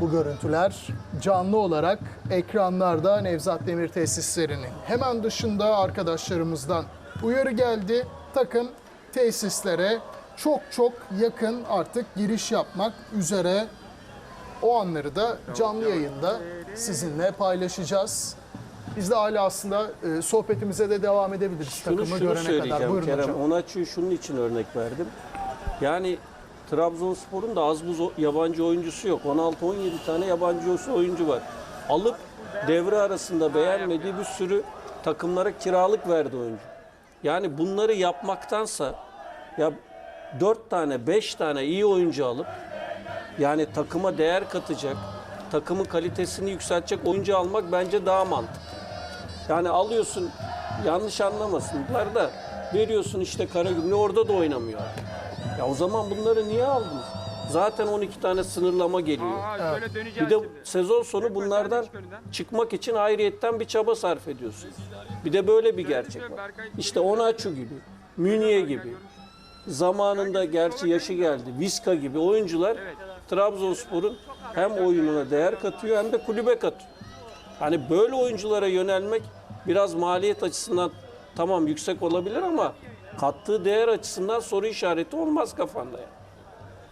Bu görüntüler canlı olarak ekranlarda Nevzat Demir tesislerinin hemen dışında arkadaşlarımızdan uyarı geldi. Takım tesislere çok çok yakın artık giriş yapmak üzere. O anları da canlı yayında sizinle paylaşacağız. Biz de hala aslında e, sohbetimize de devam edebiliriz Şunu, takımı şunu görene kadar. Buyurun Kerem. hocam. Onaçu'yu şunun için örnek verdim. Yani Trabzonspor'un da az buz yabancı oyuncusu yok. 16-17 tane yabancı oyuncu var. Alıp devre arasında beğenmediği bir sürü takımlara kiralık verdi oyuncu. Yani bunları yapmaktansa ya 4 tane 5 tane iyi oyuncu alıp yani takıma değer katacak, takımın kalitesini yükseltecek oyuncu almak bence daha mantıklı. Yani alıyorsun yanlış anlamasınlar da veriyorsun işte Karagümrük orada da oynamıyor. Ya o zaman bunları niye aldınız? Zaten 12 tane sınırlama geliyor. Aa, şöyle döneceğiz Bir de şimdi. sezon sonu bunlardan çıkmak için ayrıyetten bir çaba sarf ediyorsun. Bir de böyle bir gerçek var. İşte Onaçu gibi, Münye gibi, zamanında gerçi yaşı geldi, Viska gibi oyuncular Trabzonspor'un hem oyununa değer katıyor hem de kulübe katıyor. Hani böyle oyunculara yönelmek biraz maliyet açısından tamam yüksek olabilir ama kattığı değer açısından soru işareti olmaz kafanda yani.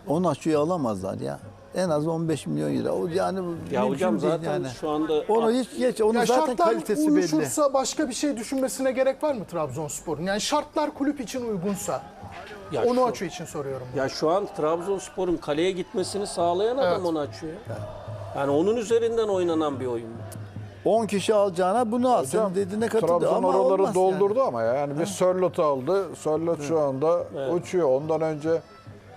Onu açıyı alamazlar ya. En az 15 milyon euro. O yani Ya mümkün hocam değil zaten yani. şu anda Onu hiç geç. Onun Ya zaten şartlar kalitesi belli. uyuşursa başka bir şey düşünmesine gerek var mı Trabzonspor'un? Yani şartlar kulüp için uygunsa. Ya Onu şu- açı için soruyorum. Ya şu an Trabzonspor'un kaleye gitmesini sağlayan adam Evet. onu açıyor. Yani onun üzerinden oynanan bir oyun bu. 10 kişi alacağına bunu al. Senin dediğine katıldı Trabzon ama oraları olmaz doldurdu yani. ama ya. Yani bir Sörlot aldı. Sörlot şu anda uçuyor. Ondan önce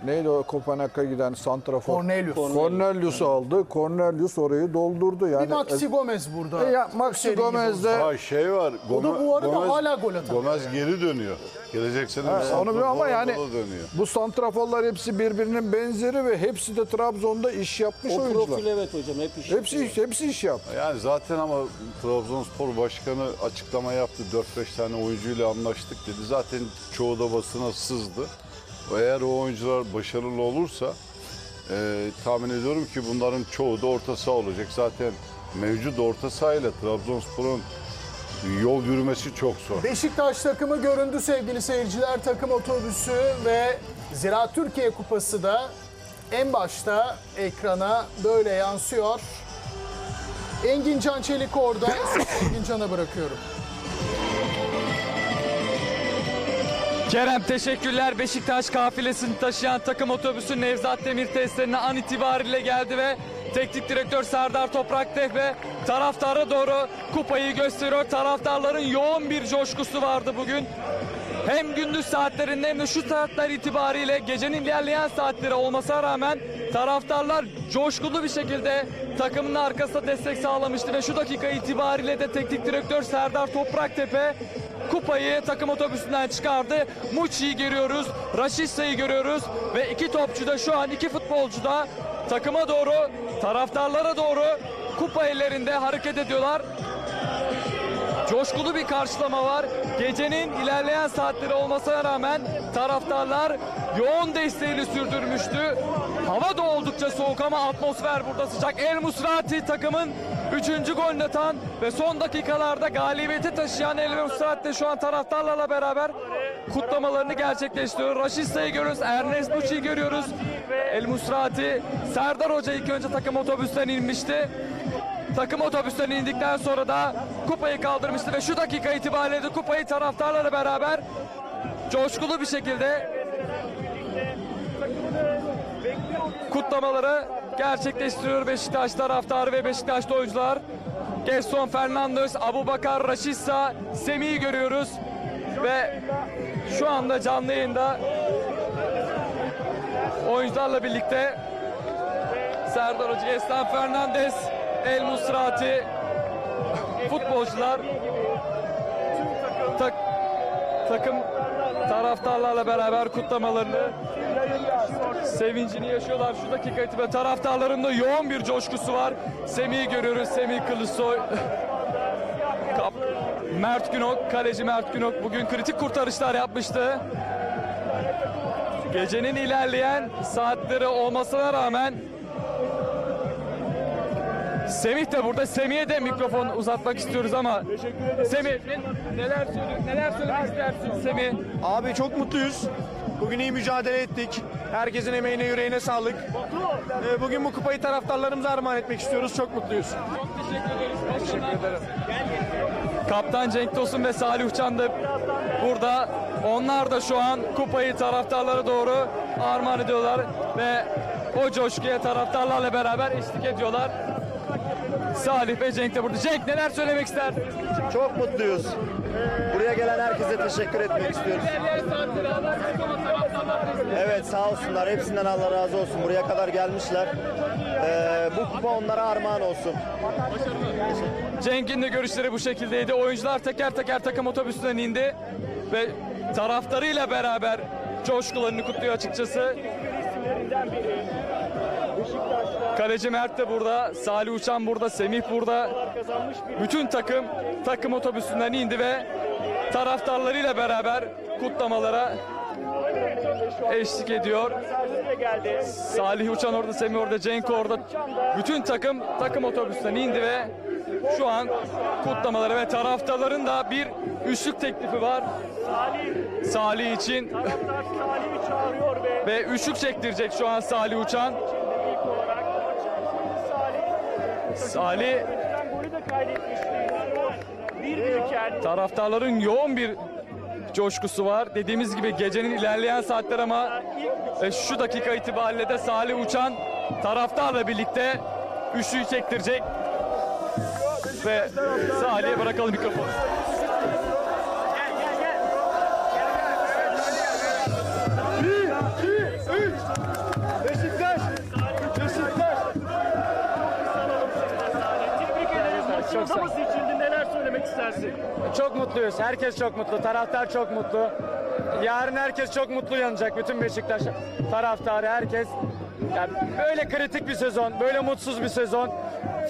neydi o Kopenhag'a giden santrafor? Cornelius. Cornelius aldı. Cornelius orayı doldurdu. Yani Bir Maxi Gomez burada. E, ya, Maxi Gomez de Ha şey var. O da Gome- bu arada Gomez- hala gol atamıyor Gomez yani. geri dönüyor. Gelecek sene Ha, bir onu biliyorum ama yani dönüyor. bu santraforlar hepsi birbirinin benzeri ve hepsi de Trabzon'da iş yapmış O oyuncular. profil evet hocam hep iş Hepsi yapıyor. iş, hepsi iş yaptı. Yani zaten ama Trabzonspor Başkanı açıklama yaptı. 4-5 tane oyuncuyla anlaştık dedi. Zaten çoğu da basına sızdı. Eğer o oyuncular başarılı olursa e, tahmin ediyorum ki bunların çoğu da orta saha olacak. Zaten mevcut orta sahayla Trabzonspor'un yol yürümesi çok zor. Beşiktaş takımı göründü sevgili seyirciler. Takım otobüsü ve Ziraat Türkiye Kupası da en başta ekrana böyle yansıyor. Engin Can Çelik orada. Engin Can'a bırakıyorum. Kerem teşekkürler. Beşiktaş kafilesini taşıyan takım otobüsü Nevzat Demir testlerine an itibariyle geldi ve teknik direktör Serdar Topraktepe taraftara doğru kupayı gösteriyor. Taraftarların yoğun bir coşkusu vardı bugün. Hem gündüz saatlerinde hem de şu saatler itibariyle gecenin ilerleyen saatleri olmasına rağmen taraftarlar coşkulu bir şekilde takımın arkasında destek sağlamıştı ve şu dakika itibariyle de teknik direktör Serdar Topraktepe kupayı takım otobüsünden çıkardı. Muçi'yi görüyoruz, Raşitsa'yı görüyoruz ve iki topçu da şu an iki futbolcu da takıma doğru, taraftarlara doğru kupa ellerinde hareket ediyorlar. Coşkulu bir karşılama var. Gecenin ilerleyen saatleri olmasına rağmen taraftarlar yoğun desteğini sürdürmüştü. Hava da oldukça soğuk ama atmosfer burada sıcak. El Musrati takımın 3. golünü atan ve son dakikalarda galibiyeti taşıyan El Musrati de şu an taraftarlarla beraber kutlamalarını gerçekleştiriyor. Raşista'yı görüyoruz, Ernest Bucci'yi görüyoruz. El Musrati, Serdar Hoca ilk önce takım otobüsten inmişti. Takım otobüsten indikten sonra da kupayı kaldırmıştı ve şu dakika itibariyle de kupayı taraftarlarla beraber coşkulu bir şekilde kutlamaları gerçekleştiriyor Beşiktaş taraftarı ve Beşiktaşlı oyuncular. Gerson Fernandes, Abubakar Raşitsa, Semih'i görüyoruz ve şu anda canlı yayında oyuncularla birlikte Serdar Hoca, Gerson Fernandes, El Musrati, futbolcular tak, takım taraftarlarla beraber kutlamalarını sevincini yaşıyorlar şu dakika itibariyle. Taraftarların da yoğun bir coşkusu var. Semih'i görüyoruz. Semih Kılıçsoy. Kap- Mert Günok, kaleci Mert Günok bugün kritik kurtarışlar yapmıştı. Gecenin ilerleyen saatleri olmasına rağmen Semih de burada. Semih'e de mikrofon uzatmak istiyoruz ama Semih ne- neler söyle neler söylemek istersin Semih? Abi çok mutluyuz. Bugün iyi mücadele ettik. Herkesin emeğine yüreğine sağlık. Ee, Bugün bu kupayı taraftarlarımıza armağan etmek istiyoruz. Çok mutluyuz. Çok teşekkür ederiz. Teşekkür ederim. Kaptan Cenk Tosun ve Salih Uçan da burada. Onlar da şu an kupayı taraftarlara doğru armağan ediyorlar ve o coşkuya taraftarlarla beraber eşlik ediyorlar. Salih ve Cenk de burada. Cenk neler söylemek istersin? Çok mutluyuz. Buraya gelen herkese teşekkür etmek istiyoruz. Evet sağ olsunlar. Hepsinden Allah razı olsun. Buraya kadar gelmişler. Ee, bu kupa onlara armağan olsun. Cenk'in görüşleri bu şekildeydi. Oyuncular teker teker takım otobüsünden indi ve taraftarıyla beraber coşkularını kutluyor açıkçası. Kaleci Mert de burada, Salih Uçan burada, Semih burada. Bütün takım takım otobüsünden indi ve taraftarlarıyla beraber kutlamalara eşlik ediyor. Salih Uçan orada, Semih orada, Cenk orada. Bütün takım takım otobüsten indi ve şu an kutlamaları ve taraftarların da bir üçlük teklifi var. Salih için ve üçlük çektirecek şu an Salih Uçan. Salih taraftarların yoğun bir coşkusu var. Dediğimiz gibi gecenin ilerleyen saatler ama e, şu dakika itibariyle de Salih Uçan taraftarla birlikte üçlüyü çektirecek. Ve Salih'e bırakalım mikrofonu. Sağ için neler söylemek istersin? Çok mutluyuz. Herkes çok mutlu. Taraftar çok mutlu. Yarın herkes çok mutlu yanacak. Bütün Beşiktaş taraftarı herkes. Yani böyle kritik bir sezon, böyle mutsuz bir sezon.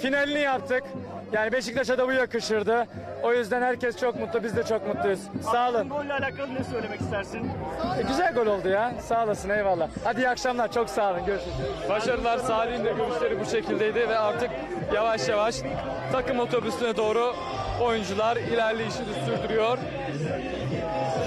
Finalini yaptık. Yani Beşiktaş'a da bu yakışırdı. O yüzden herkes çok mutlu. Biz de çok mutluyuz. Sağ olun. Golle alakalı ne söylemek istersin? E, güzel gol oldu ya. Sağ olasın. Eyvallah. Hadi iyi akşamlar. Çok sağ olun. Görüşürüz. Başarılar Salih'in de görüşleri bu şekildeydi ve artık yavaş yavaş takım otobüsüne doğru oyuncular ilerleyişini sürdürüyor.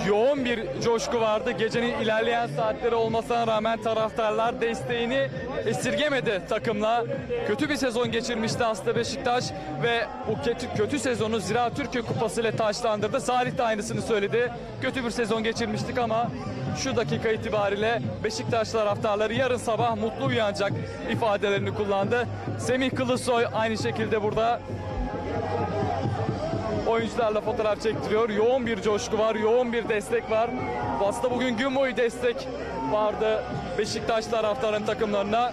Yoğun bir coşku vardı. Gecenin ilerleyen saatleri olmasına rağmen taraftarlar desteğini esirgemedi takımla. Kötü bir sezon geçirmişti aslında Beşiktaş ve bu kötü, kötü sezonu Zira Türkiye Kupası ile taçlandırdı. Salih de aynısını söyledi. Kötü bir sezon geçirmiştik ama şu dakika itibariyle Beşiktaş taraftarları yarın sabah mutlu uyanacak ifadelerini kullandı. Semih Kılıçsoy aynı şekilde burada oyuncularla fotoğraf çektiriyor. Yoğun bir coşku var, yoğun bir destek var. Aslında bugün gün boyu destek vardı Beşiktaş taraftarın takımlarına.